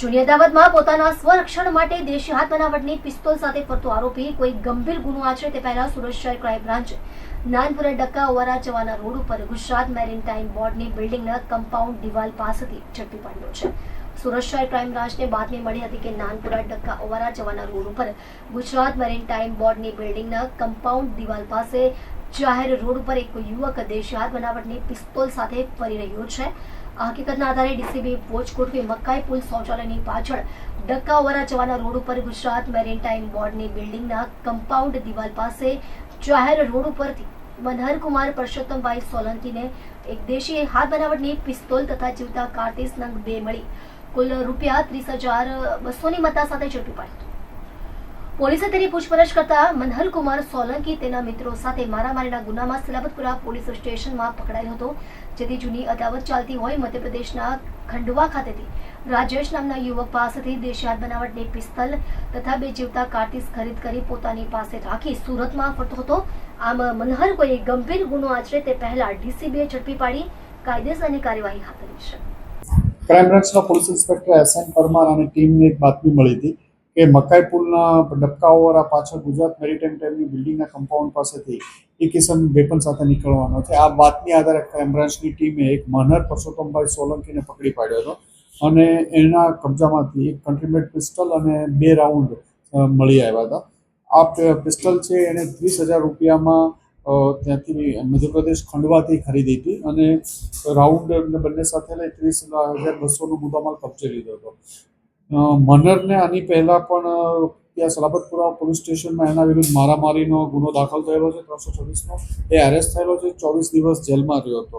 જૂની અદાવતમાં પોતાના સ્વરક્ષણ માટે દેશી હાથ બનાવટની પિસ્તોલ સાથે ફરતો આરોપી કોઈ ગંભીર ગુનો આચરે તે પહેલા સુરત શહેર ક્રાઇમ બ્રાન્ચ નાનપુરા ડક્કા ઓવારા જવાના રોડ ઉપર ગુજરાત મેરીન ટાઈમ બોર્ડની બિલ્ડિંગના કમ્પાઉન્ડ દિવાલ પાસેથી ઝડપી પડ્યો છે. સુરત શહેર ક્રાઇમ બ્રાન્ચને બાતમી મળી હતી કે નાનપુરા ડક્કા ઓવારા જવાના રોડ ઉપર ગુજરાત મેરીટાઈમ બોર્ડની બિલ્ડિંગના કમ્પાઉન્ડ દિવાલ પાસે જાહેર રોડ ઉપર એક યુવક દેશી બનાવટની પિસ્તોલ સાથે ફરી રહ્યો છે. હકીકતના આધારે ડીસીબી વોચ મકાઈ પુલ શૌચાલયની પાછળ ડક્કા ઓવારા જવાના રોડ ઉપર ગુજરાત મેરીટાઈમ બોર્ડની બિલ્ડિંગના કમ્પાઉન્ડ દિવાલ પાસે જાહેર રોડ ઉપરથી મનહરકુમાર પરસોત્તમભાઈ સોલંકીને એક દેશી હાથ બનાવટની પિસ્તોલ તથા જીવતા કાર્તીસ નંગ બે મળી. કુલ રૂપિયા ત્રીસ હજાર બસોની મત્તા સાથે ઝડપી પાડ્યો પોલીસે તેની પૂછપરછ કરતા મનહરકુમાર સોલંકી તેના મિત્રો સાથે મારામારીના ગુનામાં સલાબતપુરા પોલીસ સ્ટેશનમાં પકડાયો હતો, જેથી જૂની અદાવત ચાલતી હોય મધ્યપ્રદેશના ખંડવા ખાતેથી. રાજેશ નામના યુવક પાસેથી દેશી બનાવટની પિસ્તલ તથા બે જીવતા કાર્તિસ ખરીદ કરી પોતાની પાસે રાખી સુરતમાં ફરતો હતો. આમ મનહર કોઈ ગંભીર ગુનો આચરે તે પહેલા ડીસીબીએ ઝડપી પાડી, કાયદેસરની કાર્યવાહી હાથ ધરી છે. ક્રાઇમ બ્રાન્ચના police inspector S N Parmar અને ટીમને એક બાતમી મળી હતી કે મકાઈ પુલના ડબકાઓવાળા પાછળ ગુજરાત મેરીટાઈમ ટાઈમની બિલ્ડિંગના કમ્પાઉન્ડ પાસેથી એ કિસમ વેપન સાથે નીકળવાનો છે. આ વાતની આધારે ક્રાઇમ બ્રાન્ચની ટીમે એક મનહર પરસોત્તમભાઈ સોલંકીને પકડી પાડ્યો હતો અને એના કબજામાંથી એક કન્ટ્રીમેટ પિસ્ટલ અને બે રાઉન્ડ મળી આવ્યા હતા. આ પિસ્ટલ છે, એને ત્રીસ હજાર રૂપિયામાં ત્યાંથી મધ્યપ્રદેશ ખંડવાથી ખરીદી હતી અને રાઉન્ડ બંને સાથે લઈ ત્રીસ હજાર બસોનો મુદ્દામાલ કબજે લીધો હતો. મનરને આની પહેલાં પણ ત્યાં સલાબતપુરા પોલીસ સ્ટેશનમાં એના વિરુદ્ધ મારામારીનો ગુનો દાખલ થયેલો છે, ત્રણસો છવ્વીસનો. એ એરેસ્ટ થયેલો છે, ચોવીસ દિવસ જેલમાં રહ્યો હતો.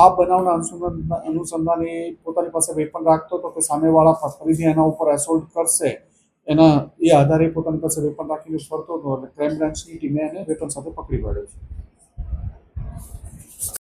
આ બનાવના અનુસંધાન અનુસંધાન એ પોતાની પાસે વેપન રાખતો હતો કે સામેવાળા ફરીથી એના ઉપર એસોલ્ટ કરશે. એના એ આધારે પોતાની પાસે વેપન રાખીને ફરતો હતો એટલે ક્રાઇમ બ્રાન્ચની ટીમે એને વેપન સાથે પકડી પાડ્યો છે.